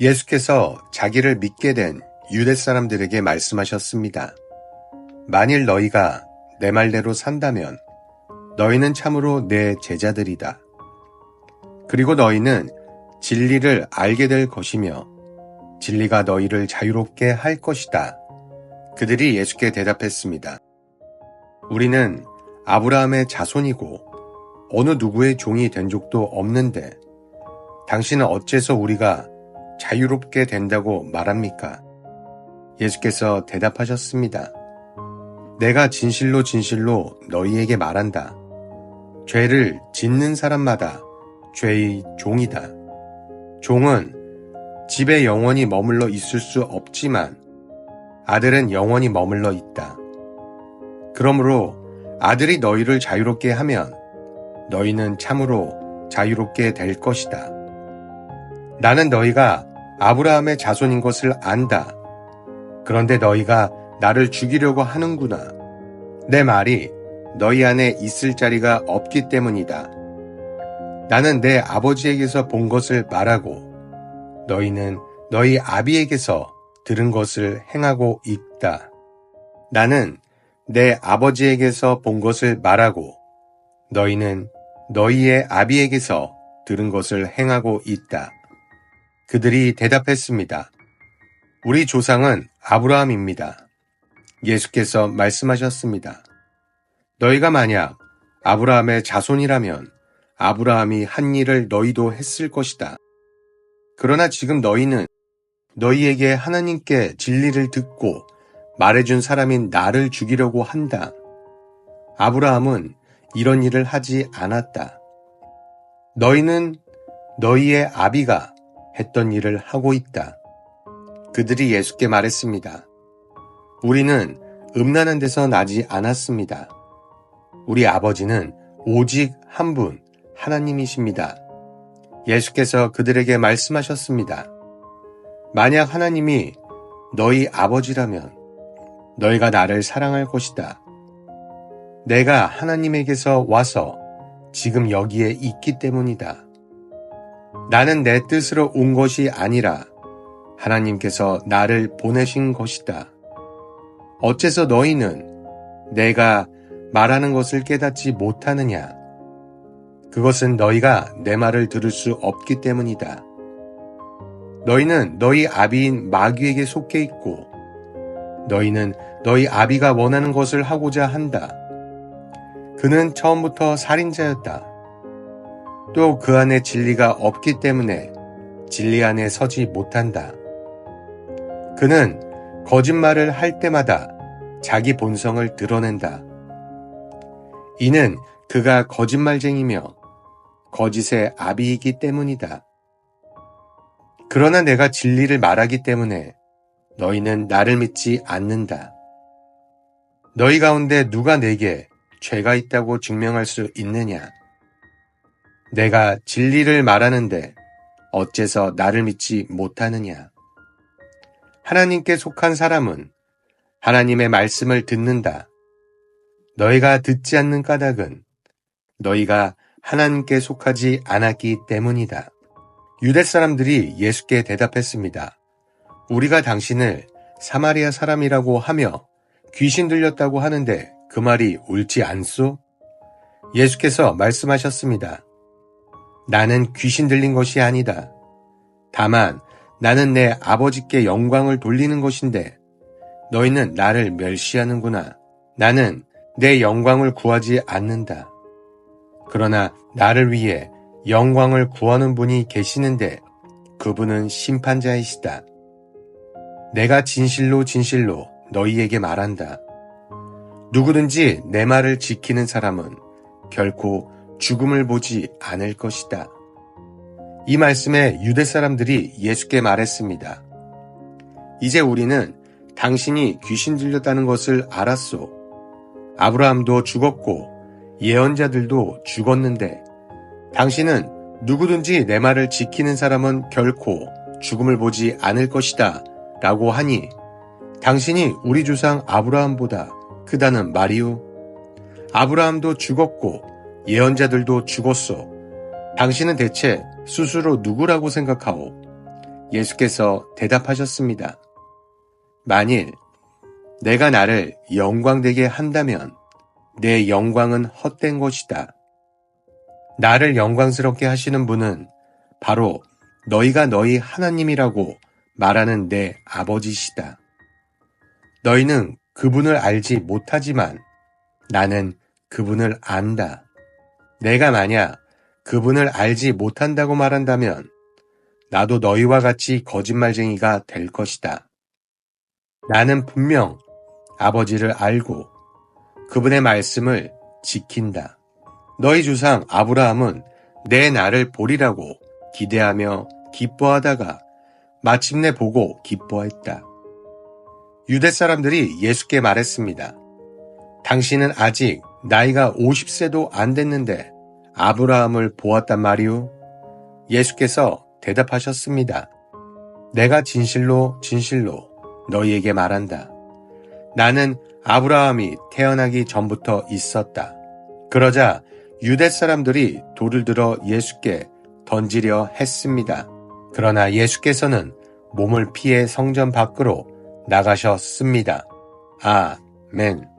예수께서 자기를 믿게 된 유대 사람들에게 말씀하셨습니다. 만일 너희가 내 말대로 산다면 너희는 참으로 내 제자들이다. 그리고 너희는 진리를 알게 될 것이며 진리가 너희를 자유롭게 할 것이다. 그들이 예수께 대답했습니다. 우리는 아브라함의 자손이고 어느 누구의 종이 된 적도 없는데 당신은 어째서 우리가 자유롭게 된다고 말합니까? 예수께서 대답하셨습니다. 내가 진실로 진실로 너희에게 말한다. 죄를 짓는 사람마다 죄의 종이다. 종은 집에 영원히 머물러 있을 수 없지만 아들은 영원히 머물러 있다. 그러므로 아들이 너희를 자유롭게 하면 너희는 참으로 자유롭게 될 것이다. 나는 너희가 아브라함의 자손인 것을 안다. 그런데 너희가 나를 죽이려고 하는구나. 내 말이 너희 안에 있을 자리가 없기 때문이다. 나는 내 아버지에게서 본 것을 말하고 너희는 너희 아비에게서 들은 것을 행하고 있다. 나는 내 아버지에게서 본 것을 말하고 너희는 너희의 아비에게서 들은 것을 행하고 있다. 그들이 대답했습니다. 우리 조상은 아브라함입니다. 예수께서 말씀하셨습니다. 너희가 만약 아브라함의 자손이라면 아브라함이 한 일을 너희도 했을 것이다. 그러나 지금 너희는 너희에게 하나님께 진리를 듣고 말해준 사람인 나를 죽이려고 한다. 아브라함은 이런 일을 하지 않았다. 너희는 너희의 아비가 했던 일을 하고 있다. 그들이 예수께 말했습니다. 우리는 음란한 데서 나지 않았습니다. 우리 아버지는 오직 한 분, 하나님이십니다. 예수께서 그들에게 말씀하셨습니다. 만약 하나님이 너희 아버지라면 너희가 나를 사랑할 것이다. 내가 하나님에게서 와서 지금 여기에 있기 때문이다. 나는 내 뜻으로 온 것이 아니라 하나님께서 나를 보내신 것이다. 어째서 너희는 내가 말하는 것을 깨닫지 못하느냐? 그것은 너희가 내 말을 들을 수 없기 때문이다. 너희는 너희 아비인 마귀에게 속해 있고 너희는 너희 아비가 원하는 것을 하고자 한다. 그는 처음부터 살인자였다. 또 그 안에 진리가 없기 때문에 진리 안에 서지 못한다. 그는 거짓말을 할 때마다 자기 본성을 드러낸다. 이는 그가 거짓말쟁이며 거짓의 아비이기 때문이다. 그러나 내가 진리를 말하기 때문에 너희는 나를 믿지 않는다. 너희 가운데 누가 내게 죄가 있다고 증명할 수 있느냐? 내가 진리를 말하는데 어째서 나를 믿지 못하느냐? 하나님께 속한 사람은 하나님의 말씀을 듣는다. 너희가 듣지 않는 까닭은 너희가 하나님께 속하지 않았기 때문이다. 유대 사람들이 예수께 대답했습니다. 우리가 당신을 사마리아 사람이라고 하며 귀신 들렸다고 하는데 그 말이 옳지 않소? 예수께서 말씀하셨습니다. 나는 귀신 들린 것이 아니다. 다만 나는 내 아버지께 영광을 돌리는 것인데 너희는 나를 멸시하는구나. 나는 내 영광을 구하지 않는다. 그러나 나를 위해 영광을 구하는 분이 계시는데 그분은 심판자이시다. 내가 진실로 진실로 너희에게 말한다. 누구든지 내 말을 지키는 사람은 결코 죽음을 보지 않을 것이다. 이 말씀에 유대 사람들이 예수께 말했습니다. 이제 우리는 당신이 귀신 들렸다는 것을 알았소. 아브라함도 죽었고 예언자들도 죽었는데 당신은 누구든지 내 말을 지키는 사람은 결코 죽음을 보지 않을 것이다. 라고 하니 당신이 우리 조상 아브라함보다 크다는 말이오. 아브라함도 죽었고 예언자들도 죽었소. 당신은 대체 스스로 누구라고 생각하오? 예수께서 대답하셨습니다. 만일 내가 나를 영광되게 한다면 내 영광은 헛된 것이다. 나를 영광스럽게 하시는 분은 바로 너희가 너희 하나님이라고 말하는 내 아버지시다. 너희는 그분을 알지 못하지만 나는 그분을 안다. 내가 만약 그분을 알지 못한다고 말한다면 나도 너희와 같이 거짓말쟁이가 될 것이다. 나는 분명 아버지를 알고 그분의 말씀을 지킨다. 너희 주상 아브라함은 내 날을 보리라고 기대하며 기뻐하다가 마침내 보고 기뻐했다. 유대 사람들이 예수께 말했습니다. 당신은 아직 나이가 50세도 안 됐는데 아브라함을 보았단 말이오? 예수께서 대답하셨습니다. 내가 진실로 진실로 너희에게 말한다. 나는 아브라함이 태어나기 전부터 있었다. 그러자 유대 사람들이 돌을 들어 예수께 던지려 했습니다. 그러나 예수께서는 몸을 피해 성전 밖으로 나가셨습니다. 아멘.